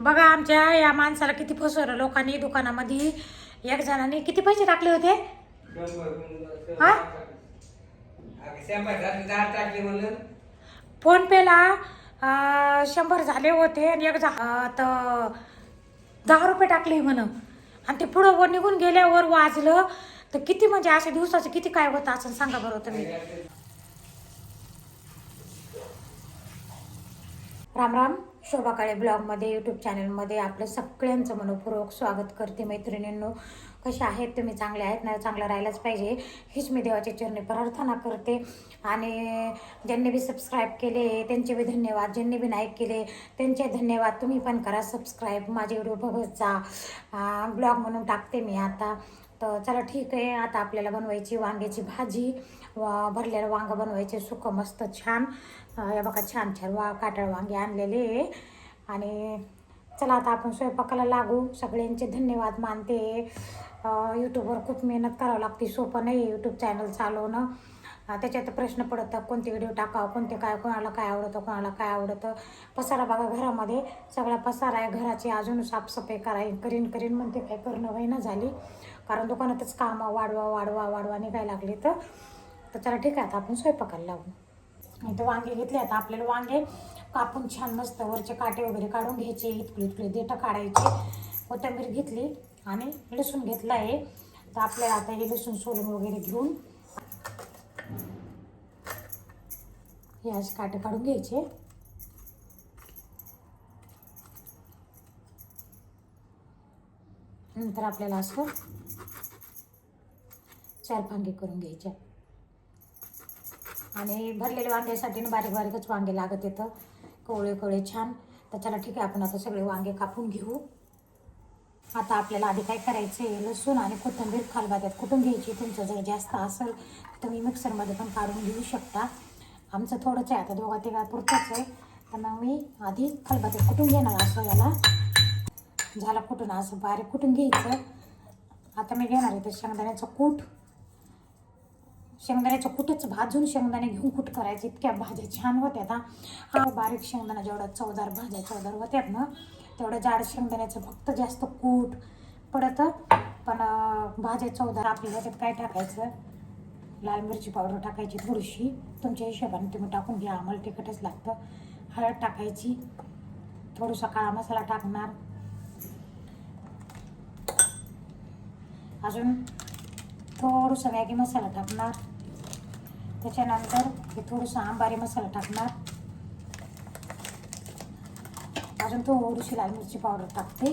बघा आमच्या या माणसाला किती फसवलं. लोकांनी दुकानामध्ये एक जणांनी किती पैसे टाकले होते? हा? फोन पेला शंभर झाले होते आणि एक तर दहा रुपये टाकले म्हण आणि ते पुढं वर निघून गेल्यावर वाजलं. तर किती म्हणजे अशा दिवसाचं किती काय होतं असं सांगा बरं तुम्ही. राम राम. शोभा काळे ब्लॉगमध्ये यूट्यूब चॅनलमध्ये आपलं सगळ्यांचं मनपूर्वक स्वागत करते मैत्रिणींनो. कसे आहेत? तुम्ही चांगले आहेत? ना चांगलं राहायलाच पाहिजे. हीच मी देवाच्या चरणी प्रार्थना करते. आणि ज्यांनी बी सबस्क्राईब केले त्यांचे बी धन्यवाद. ज्यांनी बी नाही केले त्यांचे धन्यवाद. तुम्ही पण करा सबस्क्राईब माझे व्हिडिओ बघत जा. ब्लॉग म्हणून टाकते मी आता. तर चला ठीक आहे आता आपल्याला बनवायची वांग्याची भाजी वा भरलेलं वांगं बनवायचे सुकं मस्त छान. या हे बघा छान छान वा काटळ वांगे आणलेले आहे. आणि चला आता आपण स्वयंपाकाला लागू. सगळ्यांचे धन्यवाद मानते. यूट्यूबवर खूप मेहनत करावं लागते सोपं नाही यूट्यूब चॅनल चालवणं. त्याच्यात प्रश्न पडतात कोणते व्हिडिओ टाकावं कोणते काय कोणाला काय आवडतं कोणाला काय आवडतं. पसारा बघा घरामध्ये. सगळा पसारा आहे घराची अजून साफसफाई कराय करीन करीन म्हणते काय करणं होईना झाली. कारण दुकानातच कामं वाढवा वाढवा वाढवा निघायला लागले तर तर चला ठीक आहे आता आपण स्वयंपाकाला लावू. इथं वांगे घेतले आता आपल्याला वांगे कापून छान मस्त वरचे काटे वगैरे काढून घ्यायचे इतके इतके देठं काढायचे. कोथिंबीर घेतली आणि लसूण घेतला आहे. तर आपल्याला आता हे लसूण सोलून वगैरे घेऊन हे असे काटे काढून घ्यायचे. नंतर आपल्याला असं चार फांगे करून घ्यायच्या आणि भरलेल्या वांग्यासाठी ना बारीक बारीकच वांगे लागत येतं. कवळे कवळे छान. तर चला ठीक आहे आपण आता सगळे वांगे कापून घेऊ. आता आपल्याला आधी काय करायचं आहे लसूण आणि कोथिंबीर खालबात्यात कुठून घ्यायची? तुमचं जर जास्त असेल तर तुम्ही मिक्सरमध्ये पण काढून घेऊ शकता. आमचं थोडंच आहे आता दोघा तिघा पुरतंच आहे. तर मग मी आधी खलबत्यात कुठून घेणार असं याला झालं कुठून असं बारीक कुठून घ्यायचं? आता मी घेणार आहे ते शेंगदाण्याचं कूट. शेंगदाण्याचं कुठंच भाजून शेंगदाणे घेऊन कुठ करायचे. इतक्या भाज्या छान होत्यात हा बारीक शेंगदाणा जेवढा चवदार भाज्या चवदार होत्यात ना तेवढं जाड शेंगदाण्याचं फक्त जास्त कूट पडतं. पण भाज्या चवदार आपल्याला त्यात काय टाकायचं? लाल मिरची पावडर टाकायची थोडीशी. तुमच्या हिशोबाने तुम्ही टाकून घ्या. आम्हाला तिखटच लागतं. हळद टाकायची. थोडासा काळा मसाला टाकणार. अजून थोडंसं मॅगी मसाला टाकणार. त्याच्यानंतर हे थोडंसं आंबारी मसाला टाकणार. अजून थोडीशी लाल मिरची पावडर टाकते.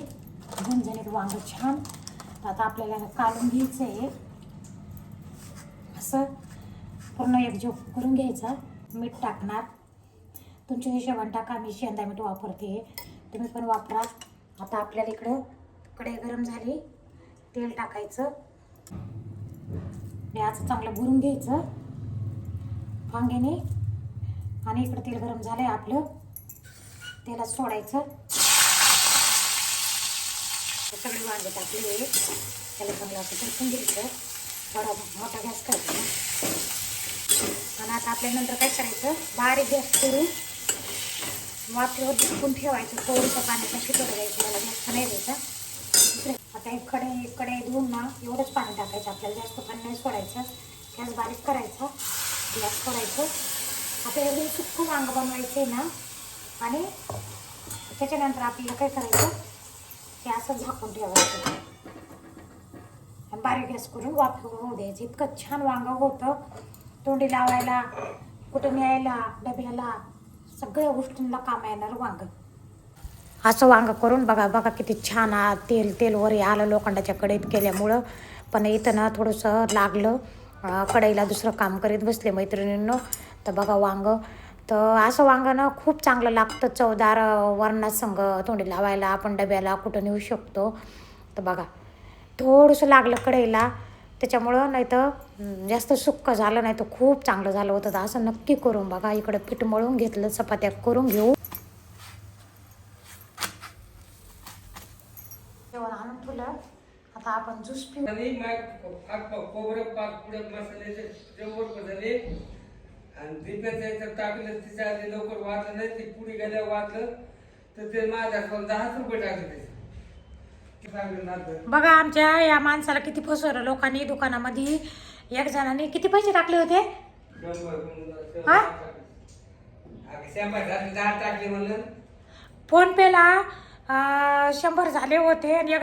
झणझणीत वांग छान. आता आपल्याला काढून घ्यायचं आहे असं पूर्ण एकजीव करून घ्यायचा. मीठ टाकणार. तुमच्या हिशोबाने टाका. मी शेंदा मीठ वापरते. तुम्ही पण वापरा. आता आपल्याला इकडं कडे गरम झाली. तेल टाकायचं. हे असं चांगलं भरून घ्यायचं. वांग्याने. आणि इकडं तेल गरम झालं आहे आपलं. तेलात सोडायचं. हे सगळे वांगे टाकले. त्याला चांगलं असं परतून घ्यायचं. थोडा मोठा गॅस करायचा. आणि आता आपल्या नंतर काय करायचं? बारीक गॅस करून वाफेवर झुकून ठेवायचं. थोडंसं पाण्याचा शिकवलं द्यायचं त्याला जास्त नाही द्यायचा. आता एक कढई कढई धुवून ना एवढंच पाणी टाकायचं. आपल्याला जास्त पाणी नाही सोडायचं. गॅस बारीक करायचा. गॅस सोडायचं. आता एवढी सुक्कं वांग बनवायचे ना. आणि त्याच्यानंतर आपल्याला काय करायचं? हे असं झाकून ठेवायचं. बारीक गॅस करून वाफेवर होऊ द्यायचं. इतकं छान वांग होतं. तोंडी लावायला कुठं न्यायला डब्याला सगळ्या गोष्टींना काम येणार वांग. असं वांग करून बघा बघा किती छान तेल तेल वर आलं लोखंडाच्या कढईत केल्यामुळं. पण इथं ना थोडंसं लागलं. कढईला दुसरं काम करीत बसले मैत्रिणींनो. तर बघा वांग. तर असं वांग ना खूप चांगलं लागतं. चवदार वरणात संग तोंडी लावायला आपण डब्याला कुठं नेऊ शकतो. तर बघा थोडंसं लागलं कढईला. त्याच्यामुळं नाही तर जास्त सुक्क झालं नाही तर खूप चांगलं झालं होतं. तर असं नक्की करून बघा. इकडं पीठ मळून घेतलं चपात्या करून घेऊ. ठेवलं. आता आपण ज्यूस पिऊ. आणि मग खोबरं पाच पुढे मसाल्याचे झाले आणि दिप्याचं याच्यात टाकलं तिच्या आधी लवकर वाचलं नाही ती पुढे गेल्या वाचलं तर ते माझ्या दहाच रुपये टाकले. बघा आमच्या या माणसाला किती फसवलं. लोकांनी दुकानामध्ये एक जणांनी किती पैसे टाकले होते? शंभर हा? अगं शंभर टाकले दहा टाकले म्हणलं. फोन पेला. शंभर झाले होते आणि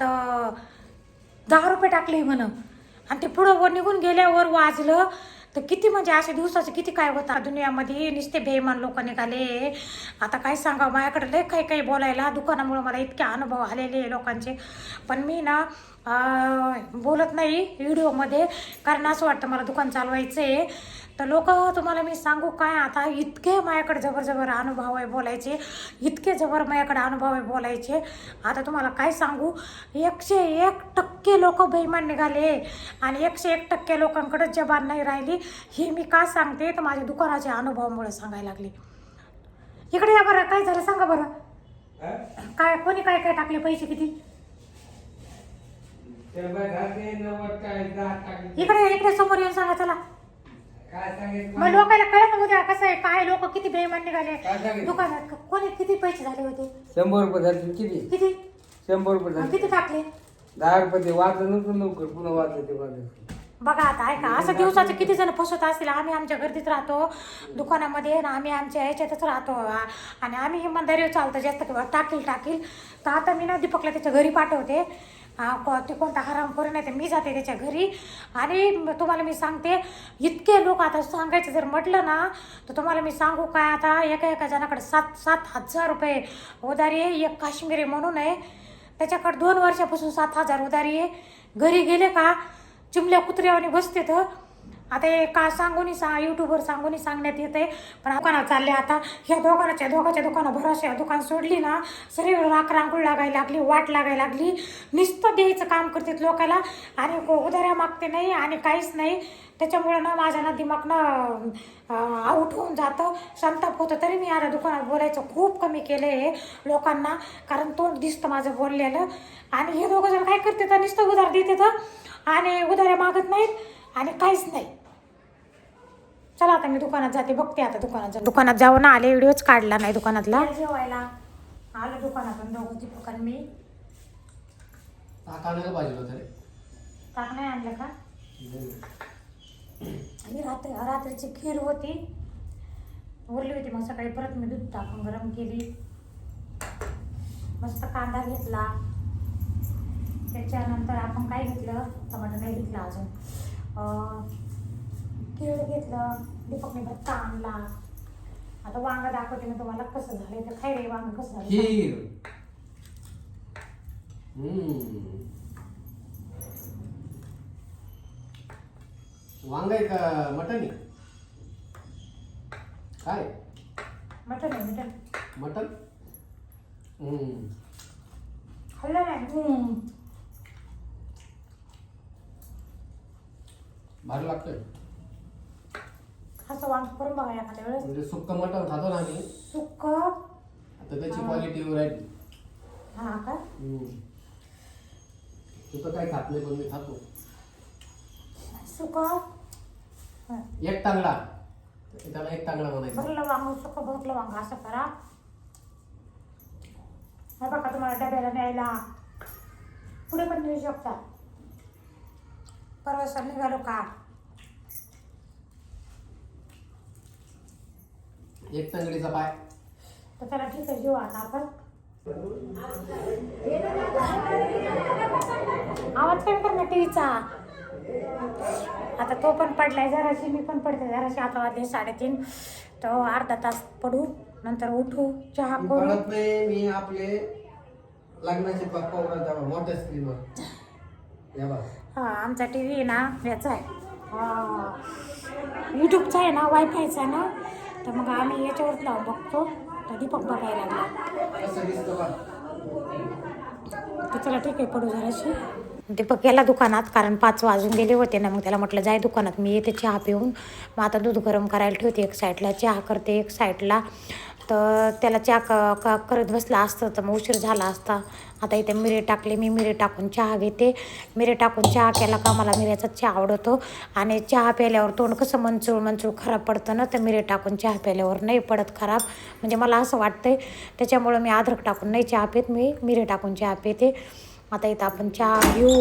तर दहा रुपये टाकले म्हण आणि ते पुढं वर निघून गेल्यावर वाजलं. तर किती म्हणजे अशा दिवसाचं किती काय होतं? दुनियामध्ये नुसते बेमान लोक निघाले. आता काय सांगा माझ्याकडे लय काही काही बोलायला दुकानामुळे मला इतके अनुभव आलेले लोकांचे. पण मी ना बोलत नाही व्हिडिओमध्ये. कारण असं वाटतं मला दुकान चालवायचं आहे तर लोक तुम्हाला मी सांगू काय? आता इतके माझ्याकडे जबर जबर अनुभव आहे बोलायचे. इतके जबर माझ्याकडे अनुभव आहे बोलायचे. आता तुम्हाला काय सांगू? एकशे एक टक्के लोक बेईमान निघाले. आणि एकशे एक टक्के लोकांकडे जबान नाही राहिली. हे मी का सांगते? तर माझ्या दुकानाच्या अनुभवामुळे सांगायला लागले. इकडे या बरं. काय झालं सांगा बरं? काय कोणी काय काय टाकले? पैसे किती? इकडे इकडे समोर येऊन सांगा चला मग लोकांना कळत उद्या कसं आहे काय लोक किती बेईमान निघाले? दुकानात कोणी किती पैसे झाले होते? शंभर रुपये झाले किती? किती? शंभर रुपये झाले किती टाकले? दहा रुपये ते वाचलं नव्हतं लवकर पुन्हा वाचलं ते वाचलं बघा आता ऐका असं दिवसाचं किती जण फसवत असतील? आम्ही आमच्या गर्दीत राहतो दुकानामध्ये आणि आम्ही आमच्या ह्याच्यातच राहतो आणि आम्ही इमानदारीवर चालतो जास्त टाकील टाकील. तर आता मी ना दीपकला त्याच्या घरी पाठवते. को- ते कोणता हराम करू नाही तर मी जाते त्याच्या घरी. आणि तुम्हाला मी सांगते इतके लोक आता सांगायचं जर म्हटलं ना तर तुम्हाला मी सांगू काय आता एका एका जणाकडे सात सात हजार रुपये उधारी आहे एक काश्मीरी म्हणून आहे. त्याच्याकडे दोन वर्षापासून सात हजार उधारी आहे. घरी गेले का चिमल्या कुत्र्यावानी बसते तर आता हे का सांगून सा यूट्यूबवर सांगून सांगण्यात येते पण दुकानात चालले आता. ह्या दोघांच्या दोघांच्या दुकानं भरोशा दुकान सोडली ना शरीर राख रांगोळ लागायला लागली वाट लागायला लागली. नुसतं द्यायचं काम करतात लोकाला. आणि को- उधाऱ्या मागते नाही आणि काहीच नाही. त्याच्यामुळं ना माझ्या ना दिमाग ना आऊट होऊन जातं. संताप होतं. तरी मी आता दुकानात बोलायचं खूप कमी केलं आहे लोकांना. कारण तोंड दिसतं माझं बोललेलं. आणि हे दोघं जण काय करते तर नुसतं उधार देते तर आणि उधाऱ्या मागत नाहीत. आणि काहीच नाही. चला आता मी दुकानात जाते बघते आता दुकानात जा दुकानात जाऊन आले व्हिडिओच काढला नाही दुकानातला. जेवायला. आलो दुकानातून दोघं मी. ताक आणायला पाहिजे होतं रे. ताक नाही आणलं का? आणि रात्री रात्रीची खीर होती. उरली होती मग सकाळी परत मी दूध टाकून गरम केली. मस्त कांदा घेतला. त्याच्यानंतर आपण काय घेतलं? टमाटर नाही घेतलं अजून. अं, केळ घेतलं दीपकने भत्ता आणला आता वांग दाखवते मी तुम्हाला कसं झालंय तर खाय रे वांग कसं झालं खीर. हम्म. वांग आहे का मटन आहे? काय? मटन आहे मटन मटन हम्म. खाल्लं नाही? हम्म. भारी लागतंय. असं वांग करून बघा एखाद्या वेळेस. म्हणजे सुक्क मटन खातो ना आम्ही. सुक्क? आता त्याची क्वालिटी राहील हा का? तू तर काय खात नाही पण मी खातो. सुक? एक टांगडा. त्याला एक टांगडा म्हणायचा. भरलं वांग सुक भरलं वांग असं करा. हे बघा तुम्हाला डब्याला न्यायला. पुढे पण नेऊ शकता. परवा सर निघालो का? एक टांगडीचा पाय. तर त्याला ठीक आहे घेऊ आता आपण. आवाज कमी कर ना टीव्हीचा. आता तो पण पडलाय जराशी मी पण पडते जराशी आता वाजले साडेतीन. तो अर्धा तास पडू नंतर उठू चहा करू. पडत नाही मी आपले लग्नाचे पप्पा उघडता मोठ्या स्क्रीनवर या बा हा आमचा टी व्ही ना याचा आहे. यूट्यूबचा आहे ना वायफायचा आहे ना. तर मग आम्ही याच्यावरच लावून बघतो. तर दीपक बघायला लागला. तर चला ठीक आहे पडू जराशी. दीपक गेला दुकानात कारण पाच वाजून गेले होते ना मग त्याला म्हटलं जाय दुकानात मी येते चहा पिऊन. मग आता दूध गरम करायला ठेवते एक साईडला चहा करते एक साईडला. तर त्याला चहा क का करत बसला असतं तर मग उशीर झाला असता. आता इथे मिरे टाकले मी मिरे टाकून चहा घेते. मिरे टाकून चहा केला का मला मिऱ्याचा चहा आवडतो. आणि चहा प्यायल्यावर तोंड कसं मंचूळ मंचूळ खराब पडतं ना तर मिरे टाकून चहा प्यायल्यावर नाही पडत खराब. म्हणजे मला असं वाटतंय त्याच्यामुळं मी अद्रक टाकून नाही चहा पित मी मिरे टाकून चहा पिते. आता इथं आपण चहा घेऊ.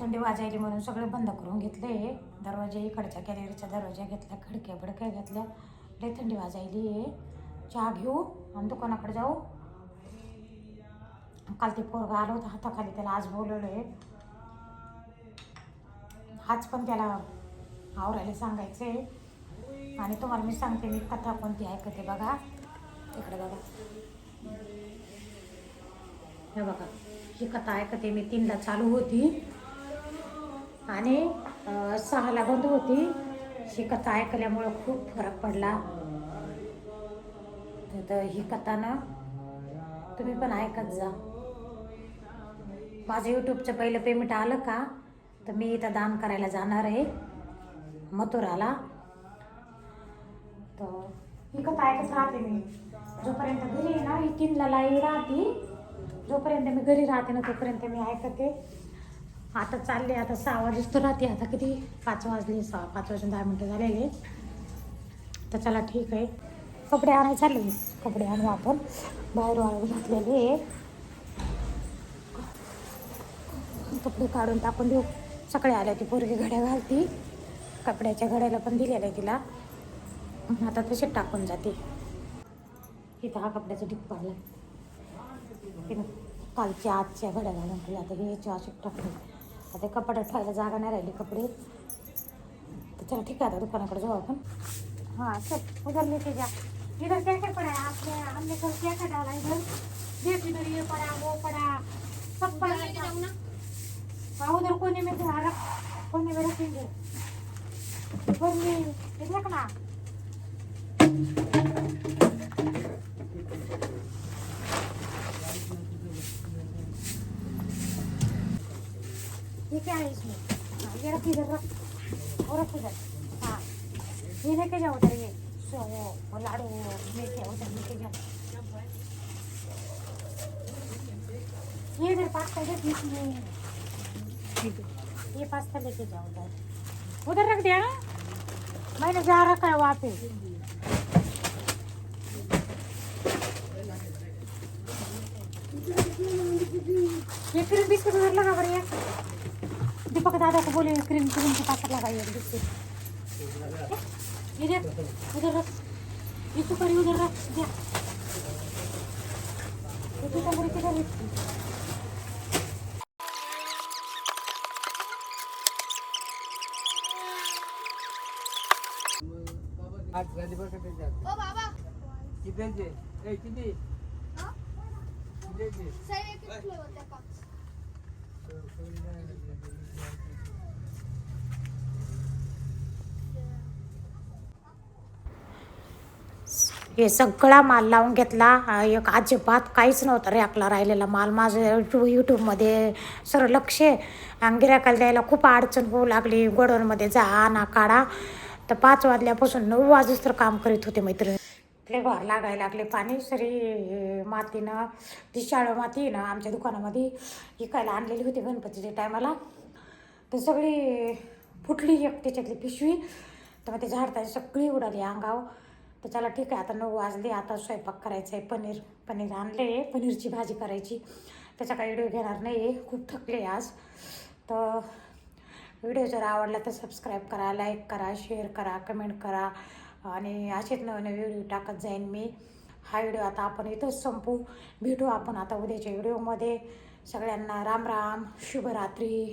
थंडी वाजायली म्हणून सगळे बंद करून घेतले. दरवाजे इकडच्या गॅलरीच्या दरवाजा घेतल्या खिडक्या बडक्या घेतल्या. लई थंडी वाजायली. आहे चहा घेऊ आणि दुकानाकडे जाऊ. काल ते पोरगा आलं होतं हाताखाली त्याला आज बोलवलं आहे आज पण त्याला आवरायला सांगायचं आहे आणि तुम्हाला मी सांगते मी कथा कोणती ऐकते बघा. इकडे बघा. हे बघा ही कथा ऐकते मी तीनला चालू होती. आणि सहाला बंद होती. ही कथा ऐकल्यामुळं खूप फरक पडला. तर- ही कथा ना तुम्ही पण ऐकत जा. माझं यूट्यूबचं पहिलं पेमेंट आलं का तर मी इथं दान करायला जाणार आहे मथुराला. तर ही कथा ऐकत राहते मी. जोपर्यंत घरी ना ही तीनला लाईव्ह राहते जोपर्यंत मी घरी राहते ना तोपर्यंत मी ऐकते. आता चालले आता सहा वाजता राहते आता किती? पाच वाजले सहा पाच वाजून दहा मिनटं झालेले तर चला ठीक आहे. कपडे आणायला चालले कपडे आणू आपण. बाहेर वाळून घातलेले आहे. कपडे काढून टाकून देऊ. सकाळी आल्या ती पोरगी घड्या घालती. कपड्याच्या घड्याला पण दिलेलं आहे तिला. आता तसे टाकून जाते. इथं हा कपड्याचा डिप पाडला कालच्या आजच्या घड्या घालून ठेवल्या. आता हे याची टाकून. आता कपड्यात ठेवायला जागा नाही राहिली कपडे तर चला ठीक आहे आता दुकानाकडे जाऊ आपण हाँ चल उधर लेके जा इधर क्या क्या पड़ा है आपने हमने कल क्या क्या डाला इधर देख इधर ये पड़ा वो पड़ा सब पड़ा है हाँ उधर कोने में रख कोने में रखेंगे ऊपर में ये ये क्या है इसमें? हाँ, ये रख इधर रख। और रख इधर हाँ। ये लेके जाओ उधर ये। सो वो लाडू लेके उधर लेके जाओ। ये इधर पास्ता देख इसमें। ये पास्ता लेके जाओ उधर। उधर रख दिया ना? मैंने जा रखा है वहाँ पे। ये क्रीम बिस्कुट उधर लगा बढ़िया। दीपक दादा को बोले क्रीम क्रीम के पास लगाइए बिस्कुट इधर उधर रख ये सुपारी उधर रख दिया ये सुपारी किधर रखी आज झाली बघा त्याच्यात ओ बाबा किती द्यायचे? ए, किती हा? किती द्यायचे? साहेब एकच फ्लेवर द्या पाच हे सगळा माल लावून घेतला. एक अजिबात काहीच नव्हतं रॅकला राहिलेला माल. माझं यूट्यूब यूट्यूबमध्ये सर्व लक्ष आहे. गिऱ्हाईकाला द्यायला खूप अडचण होऊ लागली. गोडवरमध्ये जा आणा काढा. तर पाच वाजल्यापासून नऊ वाजूच तर काम करीत होते मैत्रिणी. लय भार लागायला लागले. पाणी सरी मातीनं ती शाळा माती ना आमच्या दुकानामध्ये विकायला आणलेली होती गणपतीच्या टायमाला. तर सगळी फुटली एक त्याच्यातली पिशवी. तर मग ते झाडता सगळी उडाली अंगाव तर चला ठीक आहे आता नऊ वाजले आता स्वयंपाक करायचा आहे पनीर पनीर आणले पनीरची भाजी करायची. त्याचा काही व्हिडिओ घेणार नाही आहे खूप थकले आज. तर व्हिडिओ जर आवडला तर सबस्क्राईब करा लाईक करा शेअर करा कमेंट करा. आणि असेच नवनवे व्हिडिओ टाकत जाईन मी. हा व्हिडिओ आता आपण इथंच संपू. भेटू आपण आता उद्याच्या व्हिडिओमध्ये. सगळ्यांना राम राम शुभरात्री.